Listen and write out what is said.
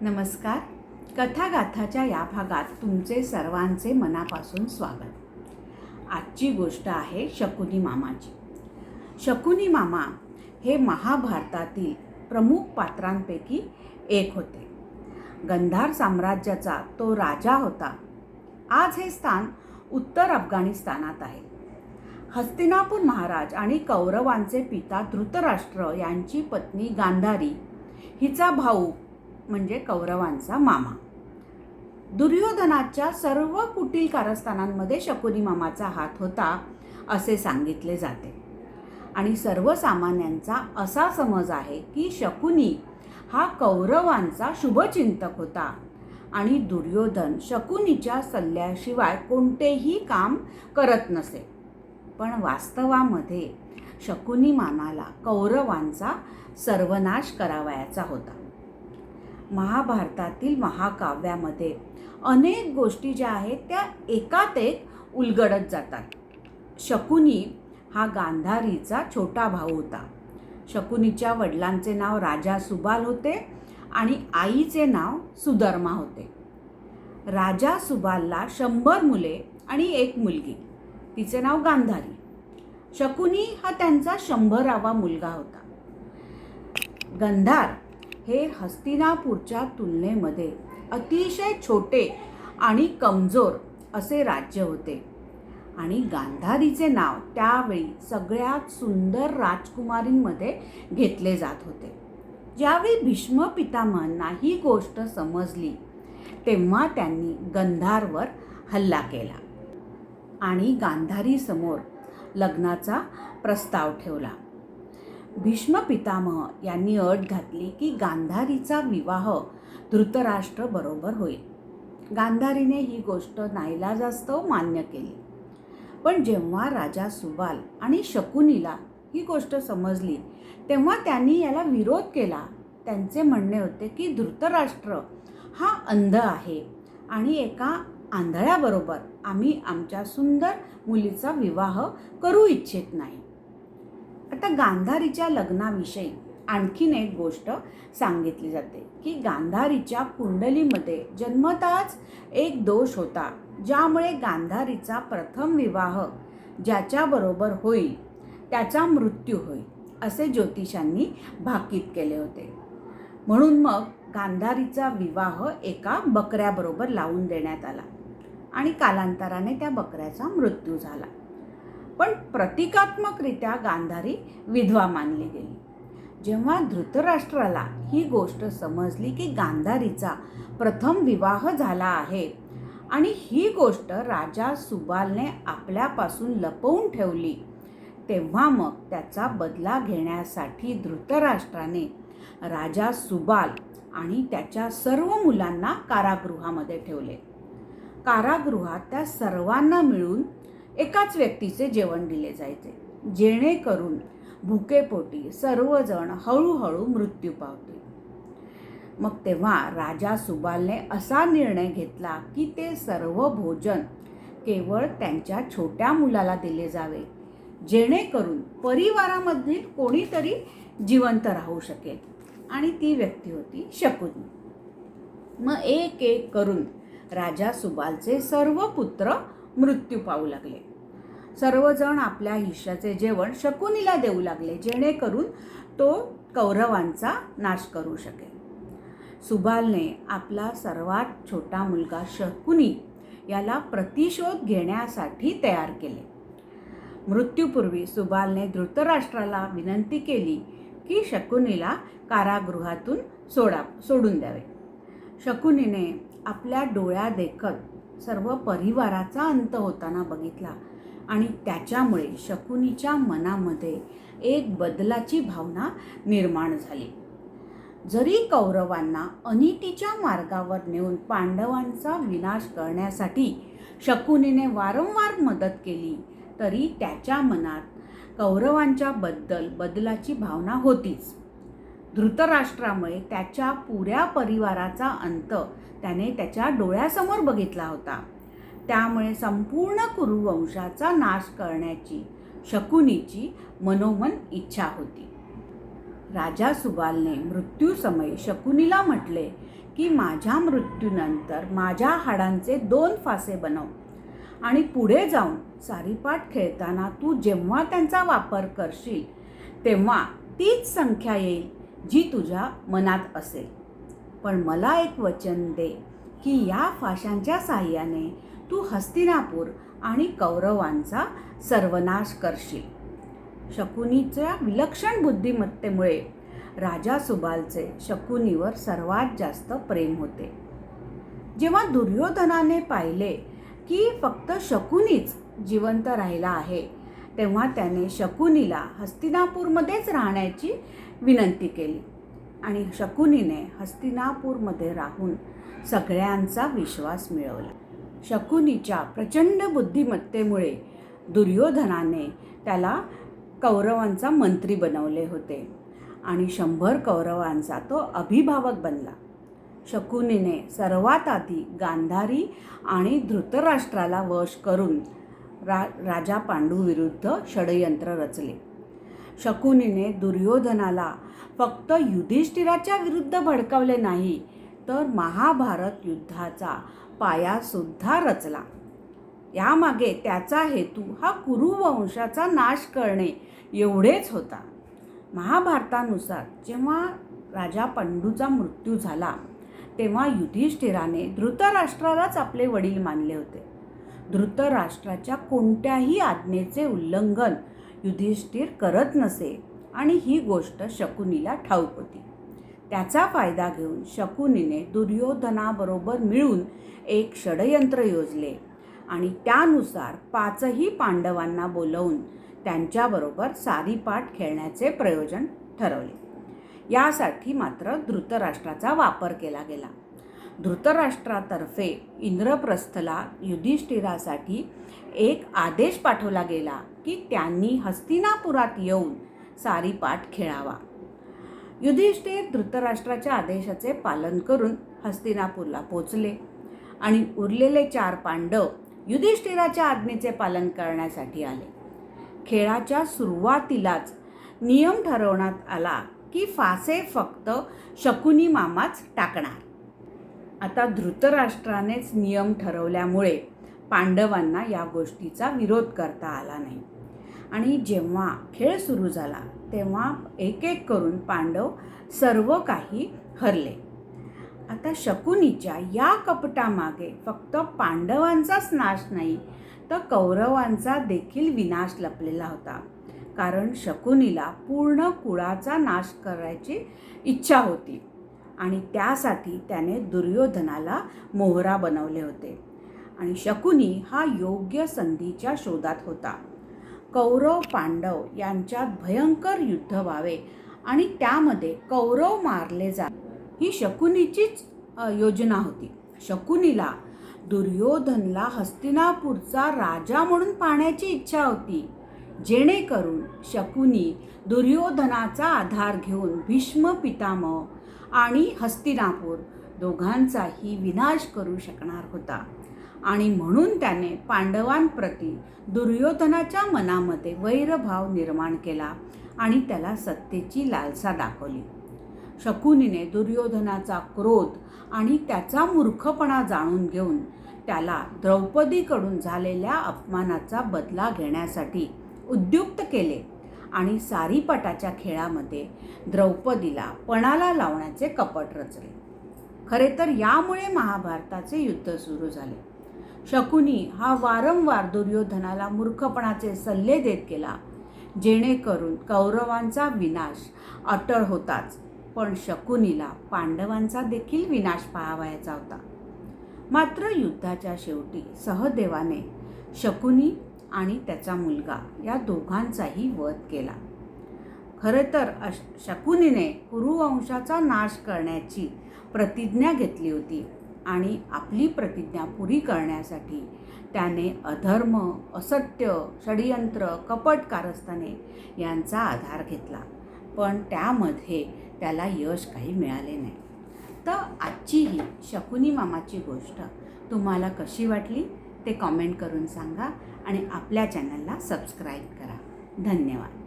नमस्कार. कथागाथाच्या या भागात तुमचे सर्वांचे मनापासून स्वागत. आजची गोष्ट आहे शकुनी मामाची. शकुनी मामा हे महाभारतातील प्रमुख पात्रांपैकी एक होते. गंधार साम्राज्याचा तो राजा होता. आज हे स्थान उत्तर अफगाणिस्तानात आहे. हस्तिनापूर महाराज आणि कौरवांचे पिता धृतराष्ट्र यांची पत्नी गांधारी हिचा भाऊ म्हणजे कौरवांचा मामा. दुर्योधनाच्या सर्व कुटील कारस्थानांमध्ये शकुनी मामाचा हात होता असे सांगितले जाते. आणि सर्वसामान्यांचा असा समज आहे की शकुनी हा कौरवांचा शुभचिंतक होता आणि दुर्योधन शकुनीच्या सल्ल्याशिवाय कोणतेही काम करत नसे. पण वास्तवामध्ये शकुनी मामाला कौरवांचा सर्वनाश करावयाचा होता. महाभारतातील महाकाव्यामध्ये. अनेक गोष्टी ज्या आहेत त्या एकात एक उलगडत जातात. शकुनी हा गांधारीचा छोटा भाऊ होता. शकुनीच्या वडिलांचे नाव राजा सुबाल होते आणि आईचे नाव सुधर्मा होते. राजा सुबालला शंभर मुले आणि एक मुलगी. तिचे नाव गांधारी. शकुनी हा त्यांचा शंभरावा मुलगा होता. गंधार हे हस्तिनापूरच्या तुलनेमध्ये अतिशय छोटे आणि कमजोर असे राज्य होते. आणि गांधारीचे नाव त्यावेळी सगळ्यात सुंदर राजकुमारींमध्ये घेतले जात होते. ज्यावेळी भीष्म पितामहांना ही गोष्ट समजली तेव्हा त्यांनी गंधारवर हल्ला केला आणि गांधारीसमोर लग्नाचा प्रस्ताव ठेवला. भीष्म पितामह यांनी अट घातली की गांधारीचा विवाह धृतराष्ट्र बरोबर होईल. गांधारीने ही गोष्ट नाईलाजास्तव मान्य केली. पण जेव्हा राजा सुबाल आणि शकुनीला ही गोष्ट समजली तेव्हा त्यांनी याला विरोध केला. त्यांचे म्हणणे होते की धृतराष्ट्र हा अंध आहे आणि एका आंधळ्याबरोबर आम्ही आमच्या सुंदर मुलीचा विवाह करू इच्छित नाही. आता गांधारीच्या लग्नाविषयी आणखीन एक गोष्ट सांगितली जाते की गांधारीच्या कुंडलीमध्ये जन्मताच एक दोष होता ज्यामुळे गांधारीचा प्रथम विवाह ज्याच्याबरोबर होईल त्याचा मृत्यू होईल असे ज्योतिषांनी भाकीत केले होते. म्हणून मग गांधारीचा विवाह एका बकऱ्याबरोबर लावून देण्यात आला आणि कालांतराने त्या बकऱ्याचा मृत्यू झाला. पण प्रतिकात्मकरित्या गांधारी विधवा मानली गेली. जेव्हा धृतराष्ट्राला ही गोष्ट समजली की गांधारीचा प्रथम विवाह झाला आहे आणि ही गोष्ट राजा सुबालने आपल्यापासून लपवून ठेवली तेव्हा मग त्याचा बदला घेण्यासाठी धृतराष्ट्राने राजा सुबाल आणि त्याच्या सर्व मुलांना कारागृहामध्ये ठेवले. कारागृहात त्या सर्वांना मिळून एकाच व्यक्तीचे जेवण दिले जायचे. जेणेकरून भुकेपोटी सर्वजण हळूहळू मृत्यू पावतील. मग तेव्हा राजा सुबालने असा निर्णय घेतला की ते सर्व भोजन केवळ त्यांच्या छोट्या मुलाला दिले जावे जेणेकरून परिवारामधील कोणीतरी जिवंत राहू शकेल आणि ती व्यक्ती होती शकुनी. मग एक एक करून राजा सुबालचे सर्व पुत्र मृत्यू पावू लागले. सर्वजण आपल्या हिश्याचे जेवण शकुनीला देऊ लागले जेणेकरून तो कौरवांचा नाश करू शकेल. सुबालने आपला सर्वात छोटा मुलगा शकुनी याला प्रतिशोध घेण्यासाठी तयार केले. मृत्यूपूर्वी सुबालने धृतराष्ट्राला विनंती केली की शकुनीला कारागृहातून सोडा सोडून द्यावे. शकुनीने आपल्या डोळ्या देखत सर्व परिवाराचा अंत होताना बघितला. आणि त्याच्यामुळे शकुनीच्या मनामध्ये एक बदलाची भावना निर्माण झाली. जरी कौरवांना अनितीच्या मार्गावर नेऊन पांडवांचा विनाश करण्यासाठी शकुनीने वारंवार मदत केली तरी त्याच्या मनात कौरवांच्या बद्दल बदलाची भावना होतीच. धृतराष्ट्रामुळे त्याच्या पुऱ्या परिवाराचा अंत त्याने त्याच्या डोळ्यासमोर बघितला होता. त्यामुळे संपूर्ण कुरुवंशाचा नाश करण्याची शकुनीची मनोमन इच्छा होती. राजा सुबालने मृत्यूसमयी शकुनीला म्हटले की माझ्या मृत्यूनंतर माझ्या हाडांचे दोन फासे बनव आणि पुढे जाऊन सारीपाठ खेळताना तू जेव्हा त्यांचा वापर करशील तेव्हा तीच संख्या येईल जी तुझ्या मनात असेल. पण मला एक वचन दे की या फाशांच्या साह्याने तू हस्तिनापूर आणि कौरवांचा सर्वनाश करशील. शकुनीच्या विलक्षण बुद्धिमत्तेमुळे राजा सुबालचे शकुनीवर सर्वात जास्त प्रेम होते. जेव्हा दुर्योधनाने पाहिले की फक्त शकुनीच जिवंत राहिला आहे तेव्हा त्याने शकुनीला हस्तिनापूरमध्येच राहण्याची विनंती केली आणि शकुनीने हस्तिनापूरमध्ये राहून सगळ्यांचा विश्वास मिळवला. शकुनीच्या प्रचंड बुद्धिमत्तेमुळे दुर्योधनाने त्याला कौरवांचा मंत्री बनवले होते आणि शंभर कौरवांचा तो अभिभावक बनला. शकुनीने सर्वात आधी गांधारी आणि धृतराष्ट्राला वश करून रा राजा पांडूविरुद्ध षडयंत्र रचले. शकुनीने दुर्योधनाला फक्त युधिष्ठिराच्या विरुद्ध भडकावले नाही तर महाभारत युद्धाचा पायासुद्धा रचला. यामागे त्याचा हेतू हा कुरुवंशाचा नाश करणे एवढेच होता. महाभारतानुसार जेव्हा राजा पंडूचा मृत्यू झाला तेव्हा युधिष्ठिराने धृतराष्ट्रालाच आपले वडील मानले होते. धृतराष्ट्राच्या कोणत्याही आज्ञेचे उल्लंघन युधिष्ठिर करत नसे आणि ही गोष्ट शकुनीला ठाऊक होती. त्याचा फायदा घेऊन शकुनीने दुर्योधनाबरोबर मिळून एक षडयंत्र योजले आणि त्यानुसार पाचही पांडवांना बोलवून त्यांच्याबरोबर सारीपाठ खेळण्याचे प्रयोजन ठरवले. यासाठी मात्र धृतराष्ट्राचा वापर केला गेला. धृतराष्ट्रातर्फे इंद्रप्रस्थला युधिष्ठिरासाठी एक आदेश पाठवला गेला की त्यांनी हस्तिनापुरात येऊन सारीपाठ खेळावा. युधिष्ठिर धृतराष्ट्राच्या आदेशाचे पालन करून हस्तिनापूरला पोचले आणि उरलेले चार पांडव युधिष्ठिराच्या आज्ञेचे पालन करण्यासाठी आले. खेळाच्या सुरुवातीलाच नियम ठरवण्यात आला की फासे फक्त शकुनी मामाच टाकणार. आता धृतराष्ट्रानेच नियम ठरवल्यामुळे पांडवांना या गोष्टीचा विरोध करता आला नाही. आणि जेव्हा खेळ सुरू झाला तेव्हा एक एक करून पांडव सर्व काही हरले. आता शकुनीच्या या कपटामागे फक्त पांडवांचाच नाश नाही तर कौरवांचा देखील विनाश लपलेला होता. कारण शकुनीला पूर्ण कुळाचा नाश करायची इच्छा होती आणि त्यासाठी त्याने दुर्योधनाला मोहरा बनवले होते. आणि शकुनी हा योग्य संधीच्या शोधात होता. कौरव पांडव यांच्यात भयंकर युद्ध व्हावे आणि त्यामध्ये कौरव मारले जा ही शकुनीचीच योजना होती. शकुनीला दुर्योधनला हस्तिनापूरचा राजा म्हणून पाहण्याची इच्छा होती. जेणेकरून शकुनी दुर्योधनाचा आधार घेऊन भीष्म पितामह आणि हस्तिनापूर दोघांचाही विनाश करू शकणार होता. आणि म्हणून त्याने पांडवांप्रती दुर्योधनाच्या मनामध्ये वैरभाव निर्माण केला आणि त्याला सत्तेची लालसा दाखवली. शकुनीने दुर्योधनाचा क्रोध आणि त्याचा मूर्खपणा जाणून घेऊन त्याला द्रौपदीकडून झालेल्या अपमानाचा बदला घेण्यासाठी उद्युक्त केले आणि सारीपटाच्या खेळामध्ये द्रौपदीला पणाला लावण्याचे कपट रचले. खरे तर यामुळे महाभारताचे युद्ध सुरू झाले. शकुनी हा वारंवार दुर्योधनाला मूर्खपणाचे सल्ले देत गेला. जेणेकरून कौरवांचा विनाश अटळ होताच पण शकुनीला पांडवांचा देखील विनाश पाहावयाचा होता. मात्र युद्धाच्या शेवटी सहदेवाने शकुनी आणि त्याचा मुलगा या दोघांचाही वध केला. खरं तर अश शकुनीने कुरुवंशाचा नाश करण्याची प्रतिज्ञा घेतली होती. आणि आपली प्रतिज्ञा पुरी करण्यासाठी त्याने अधर्म असत्य षडयंत्र कपट कारस्थाने यांचा आधार घेतला. पण त्यामध्ये त्याला यश काही मिळाले नाही. तर आजची ही शकुनी मामाची गोष्ट तुम्हाला कशी वाटली ते कॉमेंट करून सांगा आणि आपल्या चॅनलला सबस्क्राईब करा. धन्यवाद.